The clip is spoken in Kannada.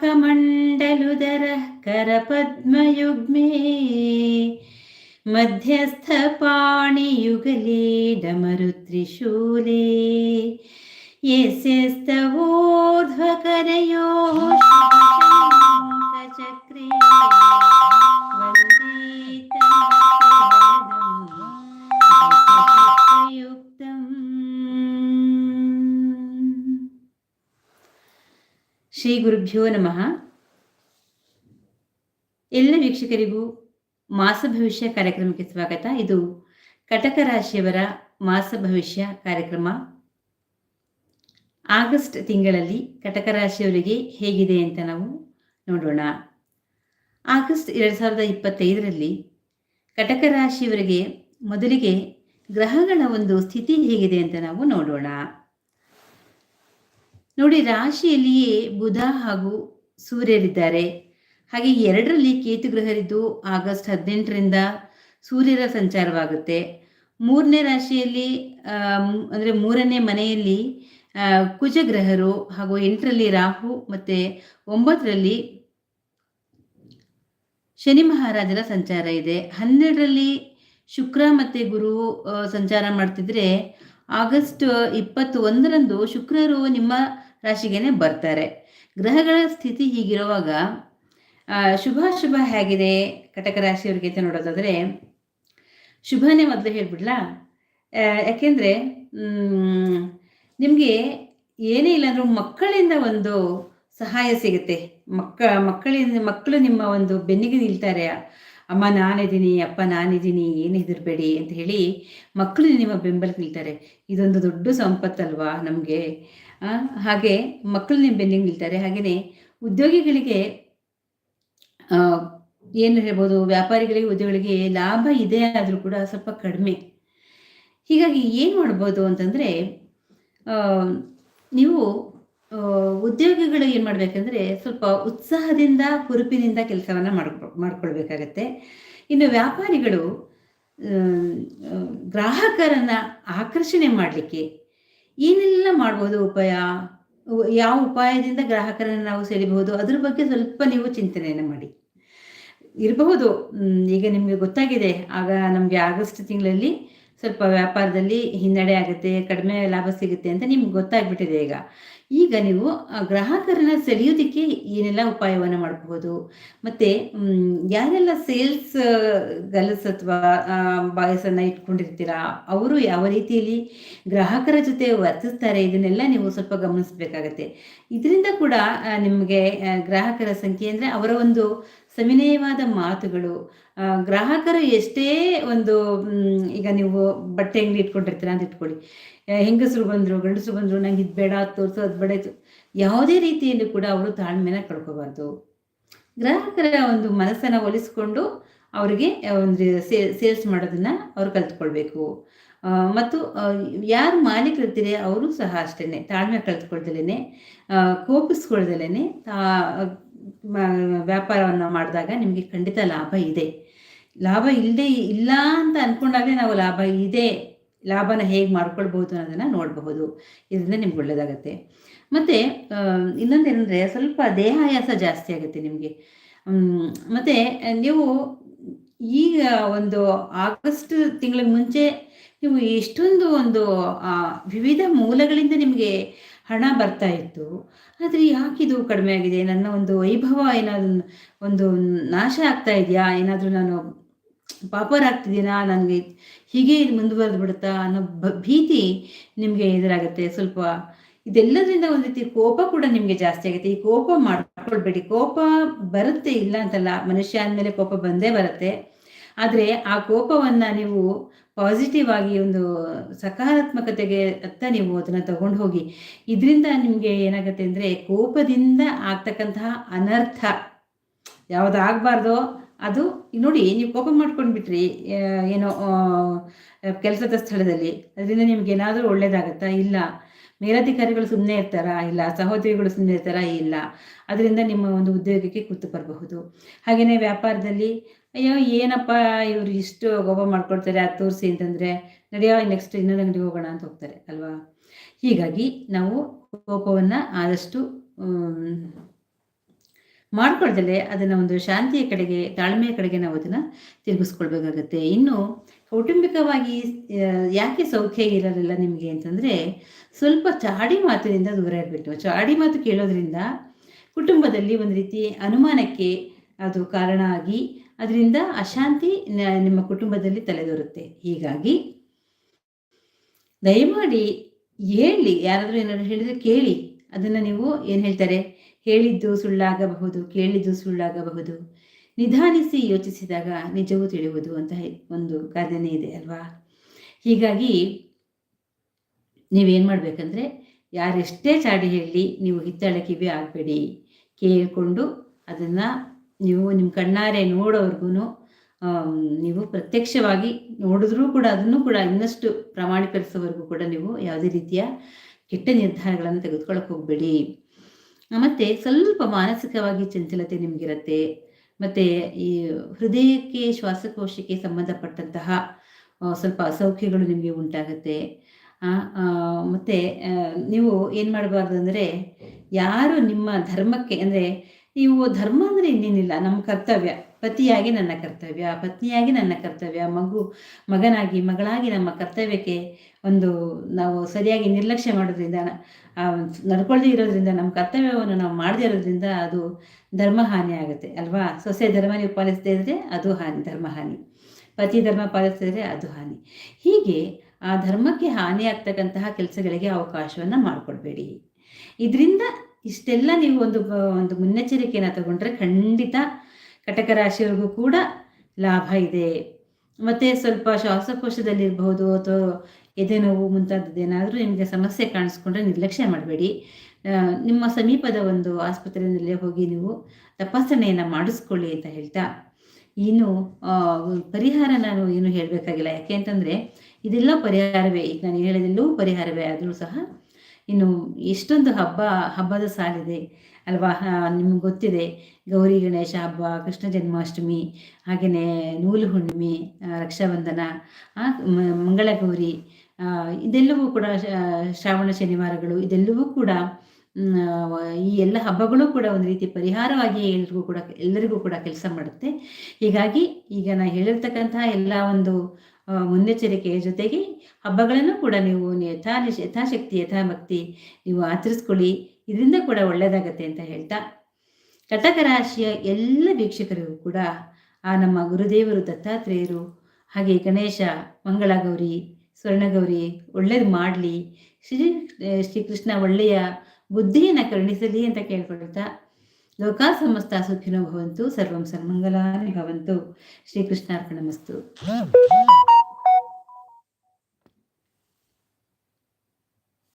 कमण्डलुदरः करपद्मयुग्मे मध्यस्थपाणियुगले डमरुत्रिशूले यस्यस्तवोर्ध्वकरयोः शङ्खचक्रे ಶ್ರೀ ಗುರುಭ್ಯೋ ನಮಃ. ಎಲ್ಲ ವೀಕ್ಷಕರಿಗೂ ಮಾಸ ಭವಿಷ್ಯ ಕಾರ್ಯಕ್ರಮಕ್ಕೆ ಸ್ವಾಗತ. ಇದು ಕಟಕ ರಾಶಿಯವರ ಮಾಸ ಭವಿಷ್ಯ ಕಾರ್ಯಕ್ರಮ. ಆಗಸ್ಟ್ ತಿಂಗಳಲ್ಲಿ ಕಟಕ ರಾಶಿಯವರಿಗೆ ಹೇಗಿದೆ ಅಂತ ನಾವು ನೋಡೋಣ. ಆಗಸ್ಟ್ ಎರಡು ಸಾವಿರದ ಇಪ್ಪತ್ತೈದರಲ್ಲಿ ಕಟಕ ರಾಶಿಯವರಿಗೆ ಮೊದಲಿಗೆ ಗ್ರಹಗಳ ಒಂದು ಸ್ಥಿತಿ ಹೇಗಿದೆ ಅಂತ ನಾವು ನೋಡೋಣ. ನೋಡಿ, ರಾಶಿಯಲ್ಲಿಯೇ ಬುಧ ಹಾಗೂ ಸೂರ್ಯರಿದ್ದಾರೆ. ಹಾಗೆ ಎರಡರಲ್ಲಿ ಕೇತು ಗ್ರಹರಿದ್ದು ಆಗಸ್ಟ್ ಹದಿನೆಂಟರಿಂದ ಸೂರ್ಯರ ಸಂಚಾರವಾಗುತ್ತೆ. ಮೂರನೇ ರಾಶಿಯಲ್ಲಿ ಅಂದರೆ ಮೂರನೇ ಮನೆಯಲ್ಲಿ ಕುಜ ಕುಜಗ್ರಹರು ಹಾಗೂ ಎಂಟರಲ್ಲಿ ರಾಹು ಮತ್ತು ಒಂಬತ್ತರಲ್ಲಿ ಶನಿ ಮಹಾರಾಜರ ಸಂಚಾರ ಇದೆ. ಹನ್ನೆರಡರಲ್ಲಿ ಶುಕ್ರ ಮತ್ತು ಗುರು ಸಂಚಾರ ಮಾಡ್ತಿದ್ರೆ ಆಗಸ್ಟ್ ಇಪ್ಪತ್ತು ಒಂದರಂದು ಶುಕ್ರರು ನಿಮ್ಮ ರಾಶಿಗೆನೆ ಬರ್ತಾರೆ. ಗ್ರಹಗಳ ಸ್ಥಿತಿ ಹೀಗಿರುವಾಗ ಶುಭ ಶುಭ ಹೇಗಿದೆ? ಕಟಕ ರಾಶಿಯವರಿಗೆ ಅಂತ ನೋಡೋದಾದರೆ, ಶುಭನೇ ಮೊದಲು ಹೇಳ್ಬಿಡ್ಲಾ? ಯಾಕೆಂದರೆ ಯಾಕೆಂದ್ರೆ ನಿಮಗೆ ಏನೇ ಇಲ್ಲ ಅಂದ್ರೂ ಮಕ್ಕಳಿಂದ ಒಂದು ಸಹಾಯ ಸಿಗುತ್ತೆ. ಮಕ್ಕ, ಮಕ್ಕಳಿಂದ, ಮಕ್ಕಳು ನಿಮ್ಮ ಒಂದು ಬೆನ್ನಿಗೆ ನಿಲ್ತಾರೆ. ಅಮ್ಮ ನಾನಿದ್ದೀನಿ, ಅಪ್ಪ ನಾನಿದ್ದೀನಿ ಏನು ಹೆದರ್ಬೇಡಿ ಅಂತ ಹೇಳಿ ಮಕ್ಕಳು ನಿಮ್ಮ ಬೆಂಬಲಕ್ಕೆ ನಿಲ್ತಾರೆ. ಇದೊಂದು ದೊಡ್ಡ ಸಂಪತ್ತಲ್ವಾ ನಮಗೆ? ಹಾಗೆ ಮಕ್ಕಳು ನಿಮ್ಮ ಬೆನ್ನಿಗೆ ನಿಲ್ತಾರೆ. ಹಾಗೆಯೇ ಉದ್ಯೋಗಿಗಳಿಗೆ ಏನು ಹೇಳ್ಬೋದು, ವ್ಯಾಪಾರಿಗಳಿಗೆ, ಉದ್ಯೋಗಿಗಳಿಗೆ ಲಾಭ ಇದೆ ಆದರೂ ಕೂಡ ಸ್ವಲ್ಪ ಕಡಿಮೆ. ಹೀಗಾಗಿ ಏನು ಮಾಡ್ಬೋದು ಅಂತಂದರೆ ನೀವು ಉದ್ಯೋಗಿಗಳು ಏನು ಮಾಡಬೇಕಂದ್ರೆ ಸ್ವಲ್ಪ ಉತ್ಸಾಹದಿಂದ, ಹುರುಪಿನಿಂದ ಕೆಲಸವನ್ನು ಮಾಡ್ಕೊ, ಮಾಡ್ಕೊಳ್ಬೇಕಾಗತ್ತೆ. ಇನ್ನು ವ್ಯಾಪಾರಿಗಳು ಗ್ರಾಹಕರನ್ನು ಆಕರ್ಷಣೆ ಮಾಡಲಿಕ್ಕೆ ಏನೆಲ್ಲ ಮಾಡ್ಬೋದು ಉಪಾಯ? ಯಾವ ಉಪಾಯದಿಂದ ಗ್ರಾಹಕರನ್ನು ನಾವು ಸೆಳಿಬಹುದು ಅದ್ರ ಬಗ್ಗೆ ಸ್ವಲ್ಪ ನೀವು ಚಿಂತನೆಯನ್ನು ಮಾಡಿ. ಇರಬಹುದು. ಈಗ ನಿಮಗೆ ಗೊತ್ತಾಗಿದೆ. ಆಗ ನಮಗೆ ಆಗಸ್ಟ್ ತಿಂಗಳಲ್ಲಿ ಸ್ವಲ್ಪ ವ್ಯಾಪಾರದಲ್ಲಿ ಹಿನ್ನಡೆ ಆಗುತ್ತೆ, ಕಡಿಮೆ ಲಾಭ ಸಿಗುತ್ತೆ ಅಂತ ನಿಮ್ಗೆ ಗೊತ್ತಾಗ್ಬಿಟ್ಟಿದೆ ಈಗ. ಈಗ ನೀವು ಗ್ರಾಹಕರನ್ನ ಸೆಳೆಯೋದಕ್ಕೆ ಏನೆಲ್ಲ ಉಪಾಯವನ್ನು ಮಾಡಬಹುದು? ಮತ್ತೆ ಯಾರೆಲ್ಲ ಸೇಲ್ಸ್ ಗರ್ಲ್ಸ್ ಅಥವಾ ಬಾಯ್ಸನ್ನು ಇಟ್ಕೊಂಡಿರ್ತೀರಾ, ಅವರು ಯಾವ ರೀತಿಯಲ್ಲಿ ಗ್ರಾಹಕರ ಜೊತೆ ವರ್ತಿಸ್ತಾರೆ, ಇದನ್ನೆಲ್ಲ ನೀವು ಸ್ವಲ್ಪ ಗಮನಿಸಬೇಕಾಗತ್ತೆ. ಇದರಿಂದ ಕೂಡ ನಿಮಗೆ ಗ್ರಾಹಕರ ಸಂಖ್ಯೆ ಅಂದರೆ ಅವರ ಒಂದು ಸವಿನಯವಾದ ಮಾತುಗಳು. ಗ್ರಾಹಕರು ಎಷ್ಟೇ ಒಂದು ಈಗ ನೀವು ಬಟ್ಟೆ ಅಂಗಡಿ ಇಟ್ಕೊಂಡಿರ್ತೀರ ಅಂತ ಇಟ್ಕೊಳ್ಳಿ. ಹೆಂಗಸರು ಬಂದರು, ಗಂಡಸರು ಬಂದರು, ನಂಗೆ ಇದು ಬೇಡ ತೋರಿಸು, ಅದು ಬೇಡ ಯಾವುದೇ ರೀತಿಯಲ್ಲಿ ಕೂಡ ಅವರು ತಾಳ್ಮೆನ ಕಳ್ಕೋಬಾರ್ದು. ಗ್ರಾಹಕರ ಒಂದು ಮನಸ್ಸನ್ನು ಒಲಿಸ್ಕೊಂಡು ಅವರಿಗೆ ಒಂದು ಸೇಲ್ಸ್ ಮಾಡೋದನ್ನ ಅವ್ರು ಕಲ್ತ್ಕೊಳ್ಬೇಕು. ಮತ್ತು ಯಾರು ಮಾಲೀಕರಿರ್ತೀರಿ ಅವರು ಸಹ ಅಷ್ಟೇ ತಾಳ್ಮೆ ಕಲ್ತ್ಕೊಳ್ದಲೇ ಕೋಪಿಸ್ಕೊಳ್ದಲೇ ವ್ಯಾಪಾರವನ್ನು ಮಾಡಿದಾಗ ನಿಮಗೆ ಖಂಡಿತ ಲಾಭ ಇದೆ. ಲಾಭ ಇಲ್ಲದೆ ಇಲ್ಲ ಅಂತ ಅಂದ್ಕೊಂಡಾಗಲೇ ನಾವು ಲಾಭ ಇದೆ. ಲಾಭನ ಹೇಗೆ ಮಾಡ್ಕೊಳ್ಬಹುದು ಅನ್ನೋದನ್ನು ನೋಡಬಹುದು. ಇದರಿಂದ ನಿಮ್ಗೆ ಒಳ್ಳೆಯದಾಗತ್ತೆ ಮತ್ತು ಏನಂದ್ರೆ ಸ್ವಲ್ಪ ದೇಹಾಯಾಸ ಜಾಸ್ತಿ ಆಗುತ್ತೆ ನಿಮಗೆ. ಮತ್ತು ನೀವು ಈಗ ಒಂದು ಆಗಸ್ಟ್ ತಿಂಗಳ ಮುಂಚೆ ನೀವು ಎಷ್ಟೊಂದು ಒಂದು ವಿವಿಧ ಮೂಲಗಳಿಂದ ನಿಮಗೆ ಹಣ ಬರ್ತಾ ಇತ್ತು. ಆದರೆ ಇದು ಕಡಿಮೆ ಆಗಿದೆ? ನನ್ನ ಒಂದು ವೈಭವ ಏನಾದರೂ ಒಂದು ನಾಶ ಆಗ್ತಾ ಇದೆಯಾ? ಏನಾದರೂ ನಾನು ಪಾಪರಾಗ್ತಿದ್ದೀನಾ ನನಗೆ ಹೀಗೆ ಇದು ಮುಂದುವರೆದು ಬಿಡುತ್ತಾ ಅನ್ನೋ ಭೀತಿ ನಿಮಗೆ ಎದುರಾಗುತ್ತೆ. ಸ್ವಲ್ಪ ಇದೆಲ್ಲದರಿಂದ ಒಂದು ರೀತಿ ಕೋಪ ಕೂಡ ನಿಮಗೆ ಜಾಸ್ತಿ ಆಗುತ್ತೆ. ಈ ಕೋಪ ಮಾಡ್ಕೊಳ್ಬೇಡಿ. ಕೋಪ ಬರುತ್ತೆ ಇಲ್ಲ ಅಂತಲ್ಲ. ಮನುಷ್ಯ ಅಂದಮೇಲೆ ಕೋಪ ಬಂದೇ ಬರುತ್ತೆ. ಆದರೆ ಆ ಕೋಪವನ್ನು ನೀವು ಪಾಸಿಟಿವ್ ಆಗಿ ಒಂದು ಸಕಾರಾತ್ಮಕತೆಗೆ ಅತ್ತ ನೀವು ಅದನ್ನು ತಗೊಂಡು ಹೋಗಿ. ಇದರಿಂದ ನಿಮಗೆ ಏನಾಗುತ್ತೆ ಅಂದರೆ ಕೋಪದಿಂದ ಆಗ್ತಕ್ಕಂತಹ ಅನರ್ಥ ಯಾವುದಾಗಬಾರ್ದೋ ಅದು ನೋಡಿ ನೀವು ಕೋಪ ಮಾಡ್ಕೊಂಡ್ಬಿಟ್ರಿ ಬಿಟ್ರಿ ಏನೋ ಕೆಲಸದ ಸ್ಥಳದಲ್ಲಿ. ಅದರಿಂದ ನಿಮ್ಗೆ ಏನಾದರೂ ಒಳ್ಳೇದಾಗತ್ತಾ? ಇಲ್ಲ. ಮೇಲಧಿಕಾರಿಗಳು ಸುಮ್ಮನೆ ಇರ್ತಾರಾ? ಇಲ್ಲ. ಸಹೋದ್ಯೋಗಿಗಳು ಸುಮ್ಮನೆ ಇರ್ತಾರಾ? ಇಲ್ಲ. ಅದರಿಂದ ನಿಮ್ಮ ಒಂದು ಉದ್ಯೋಗಕ್ಕೆ ಕೂತು ಬರಬಹುದು. ಹಾಗೆಯೇ ವ್ಯಾಪಾರದಲ್ಲಿ ಅಯ್ಯೋ, ಏನಪ್ಪ ಇವರು ಇಷ್ಟು ಗೋಪ ಮಾಡ್ಕೊಡ್ತಾರೆ, ಅದು ತೋರಿಸಿ ಅಂತಂದರೆ ನಡೆಯೋ ನೆಕ್ಸ್ಟ್ ಇನ್ನೊಂದು ಅಂಗಡಿಗೆ ಹೋಗೋಣ ಅಂತ ಹೋಗ್ತಾರೆ, ಅಲ್ವಾ? ಹೀಗಾಗಿ ನಾವು ಕೋಪವನ್ನು ಆದಷ್ಟು ಮಾಡ್ಕೊಳ್ದಲೆ ಅದನ್ನು ಒಂದು ಶಾಂತಿಯ ಕಡೆಗೆ, ತಾಳ್ಮೆಯ ಕಡೆಗೆ ನಾವು ಅದನ್ನು ತಿರುಗಿಸ್ಕೊಳ್ಬೇಕಾಗತ್ತೆ. ಇನ್ನು ಕೌಟುಂಬಿಕವಾಗಿ ಯಾಕೆ ಸೌಖ್ಯ ಇರೋದಿಲ್ಲ ನಿಮಗೆ ಅಂತಂದರೆ ಸ್ವಲ್ಪ ಚಾಡಿ ಮಾತಿನಿಂದ ದೂರ ಇರಬೇಕು. ಚಾಡಿ ಮಾತು ಕೇಳೋದ್ರಿಂದ ಕುಟುಂಬದಲ್ಲಿ ಒಂದು ರೀತಿ ಅನುಮಾನಕ್ಕೆ ಅದು ಕಾರಣ ಆಗಿ ಅದರಿಂದ ಅಶಾಂತಿ ನಿಮ್ಮ ಕುಟುಂಬದಲ್ಲಿ ತಲೆದೋರುತ್ತೆ. ಹೀಗಾಗಿ ದಯಮಾಡಿ ಹೇಳಿ, ಯಾರಾದರೂ ಏನಾದರೂ ಹೇಳಿದರೆ ಕೇಳಿ. ಅದನ್ನು ನೀವು ಏನು ಹೇಳ್ತಾರೆ? ಹೇಳಿದ್ದು ಸುಳ್ಳಾಗಬಹುದು, ಕೇಳಿದ್ದು ಸುಳ್ಳಾಗಬಹುದು. ನಿಧಾನಿಸಿ ಯೋಚಿಸಿದಾಗ ನಿಜವೂ ತಿಳಿಯುವುದು ಅಂತ ಒಂದು ಗಾದೆನೇ ಇದೆ ಅಲ್ವಾ? ಹೀಗಾಗಿ ನೀವೇನು ಮಾಡಬೇಕಂದ್ರೆ, ಯಾರೆಷ್ಟೇ ಚಾಡಿ ಹೇಳಿ ನೀವು ಹಿತ್ತಾಳೆ ಕಿವಿ ಆಗಬೇಡಿ ಕೇಳಿಕೊಂಡು ಅದನ್ನು ನೀವು ನಿಮ್ಮ ಕಣ್ಣಾರೆ ನೋಡೋವ್ರಿಗೂ ನೀವು ಪ್ರತ್ಯಕ್ಷವಾಗಿ ನೋಡಿದ್ರೂ ಕೂಡ ಅದನ್ನು ಕೂಡ ಇನ್ನಷ್ಟು ಪ್ರಮಾಣೀಕರಿಸೋವರೆಗೂ ಕೂಡ ನೀವು ಯಾವುದೇ ರೀತಿಯ ಕೆಟ್ಟ ನಿರ್ಧಾರಗಳನ್ನು ತೆಗೆದುಕೊಳ್ಳಕ್ಕೆ ಹೋಗಬೇಡಿ. ಮತ್ತು ಸ್ವಲ್ಪ ಮಾನಸಿಕವಾಗಿ ಚಂಚಲತೆ ನಿಮಗಿರುತ್ತೆ. ಮತ್ತು ಈ ಹೃದಯಕ್ಕೆ, ಶ್ವಾಸಕೋಶಕ್ಕೆ ಸಂಬಂಧಪಟ್ಟಂತಹ ಸ್ವಲ್ಪ ಅಸೌಖ್ಯಗಳು ನಿಮಗೆ ಉಂಟಾಗುತ್ತೆ. ಮತ್ತು ನೀವು ಏನು ಮಾಡಬಾರ್ದು ಅಂದರೆ ಯಾರು ನಿಮ್ಮ ಧರ್ಮಕ್ಕೆ, ಅಂದರೆ ನೀವು ಧರ್ಮ ಅಂದರೆ ಇನ್ನೇನಿಲ್ಲ. ನಮ್ಮ ಕರ್ತವ್ಯ. ಪತಿಯಾಗಿ ನನ್ನ ಕರ್ತವ್ಯ, ಪತ್ನಿಯಾಗಿ ನನ್ನ ಕರ್ತವ್ಯ, ಮಗು, ಮಗನಾಗಿ, ಮಗಳಾಗಿ ನಮ್ಮ ಕರ್ತವ್ಯಕ್ಕೆ ಒಂದು ನಾವು ಸರಿಯಾಗಿ ನಿರ್ಲಕ್ಷ್ಯ ಮಾಡೋದ್ರಿಂದ ನಡ್ಕೊಳ್ಳದೇ ಇರೋದ್ರಿಂದ, ನಮ್ಮ ಕರ್ತವ್ಯವನ್ನು ನಾವು ಮಾಡದೇ ಇರೋದ್ರಿಂದ ಅದು ಧರ್ಮ ಹಾನಿ ಆಗುತ್ತೆ, ಅಲ್ವಾ? ಸೊಸೆ ಧರ್ಮ ನೀವು ಪಾಲಿಸದೇ ಇದ್ದರೆ ಅದು ಹಾನಿ, ಧರ್ಮ ಹಾನಿ. ಪತಿ ಧರ್ಮ ಪಾಲಿಸಿದ್ರೆ ಅದು ಹಾನಿ. ಹೀಗೆ ಆ ಧರ್ಮಕ್ಕೆ ಹಾನಿ ಆಗ್ತಕ್ಕಂತಹ ಕೆಲಸಗಳಿಗೆ ಅವಕಾಶವನ್ನು ಮಾಡಿಕೊಡ್ಬೇಡಿ. ಇದರಿಂದ ಇಷ್ಟೆಲ್ಲ ನೀವು ಒಂದು ಒಂದು ಮುನ್ನೆಚ್ಚರಿಕೆಯನ್ನು ತಗೊಂಡ್ರೆ ಖಂಡಿತ ಕಟಕ ರಾಶಿಯವರಿಗೂ ಕೂಡ ಲಾಭ ಇದೆ. ಮತ್ತು ಸ್ವಲ್ಪ ಶ್ವಾಸಕೋಶದಲ್ಲಿರಬಹುದು ಅಥವಾ ಎದೆನೋವು ಮುಂತಾದದ್ದೇನಾದರೂ ನಿಮಗೆ ಸಮಸ್ಯೆ ಕಾಣಿಸ್ಕೊಂಡ್ರೆ ನಿರ್ಲಕ್ಷ್ಯ ಮಾಡಬೇಡಿ. ನಿಮ್ಮ ಸಮೀಪದ ಒಂದು ಆಸ್ಪತ್ರೆಯಲ್ಲೇ ಹೋಗಿ ನೀವು ತಪಾಸಣೆಯನ್ನು ಮಾಡಿಸ್ಕೊಳ್ಳಿ ಅಂತ ಹೇಳ್ತಾ. ಇನ್ನು ಪರಿಹಾರ ನಾನು ಏನು ಹೇಳಬೇಕಾಗಿಲ್ಲ. ಯಾಕೆ ಅಂತಂದರೆ, ಇದೆಲ್ಲ ಪರಿಹಾರವೇ. ಈಗ ನಾನು ಹೇಳಿದೆಲ್ಲವೂ ಪರಿಹಾರವೇ. ಆದರೂ ಸಹ ಇನ್ನು ಎಷ್ಟೊಂದು ಹಬ್ಬ, ಹಬ್ಬದ ಸಾಲಿದೆ ಅಲ್ವಾ? ನಿಮ್ಗೆ ಗೊತ್ತಿದೆ, ಗೌರಿ ಗಣೇಶ ಹಬ್ಬ, ಕೃಷ್ಣ ಜನ್ಮಾಷ್ಟಮಿ ಹಾಗೆಯೇ ನೂಲು ಹುಣ್ಣಿಮೆ ರಕ್ಷಾಬಂಧನ ಮಂಗಳ ಗೌರಿ ಇದೆಲ್ಲವೂ ಕೂಡ ಶ್ರಾವಣ ಶನಿವಾರಗಳು, ಇದೆಲ್ಲವೂ ಕೂಡ ಈ ಎಲ್ಲ ಹಬ್ಬಗಳು ಕೂಡ ಒಂದು ರೀತಿ ಪರಿಹಾರವಾಗಿ ಎಲ್ರಿಗೂ ಕೂಡ, ಎಲ್ಲರಿಗೂ ಕೂಡ ಕೆಲಸ ಮಾಡುತ್ತೆ. ಹೀಗಾಗಿ ಈಗ ನಾನು ಹೇಳಿರ್ತಕ್ಕಂತಹ ಎಲ್ಲ ಒಂದು ಮುನ್ನೆಚ್ಚರಿಕೆಯ ಜೊತೆಗೆ ಹಬ್ಬಗಳನ್ನು ಕೂಡ ನೀವು ಯಥಾ ಯಥಾಶಕ್ತಿ, ಯಥಾಭಕ್ತಿ ನೀವು ಆಚರಿಸ್ಕೊಳ್ಳಿ. ಇದರಿಂದ ಕೂಡ ಒಳ್ಳೆಯದಾಗತ್ತೆ ಅಂತ ಹೇಳ್ತಾ. ಕಟಕ ರಾಶಿಯ ಎಲ್ಲ ವೀಕ್ಷಕರಿಗೂ ಕೂಡ ಆ ನಮ್ಮ ಗುರುದೇವರು ದತ್ತಾತ್ರೇಯರು ಹಾಗೆ ಗಣೇಶ, ಮಂಗಳಗೌರಿ, ಸ್ವರ್ಣಗೌರಿ ಒಳ್ಳೇದು ಮಾಡಲಿ. ಶ್ರೀ, ಶ್ರೀಕೃಷ್ಣ ಒಳ್ಳೆಯ ಬುದ್ಧಿಯನ್ನು ಕರುಣಿಸಲಿ ಅಂತ ಕೇಳ್ಕೊಳ್ತಾ. లోకా సమస్త సుఖినో భవంతు సర్వం సన్మంగళాని భవంతు. శ్రీకృష్ణార్పణమస్తు.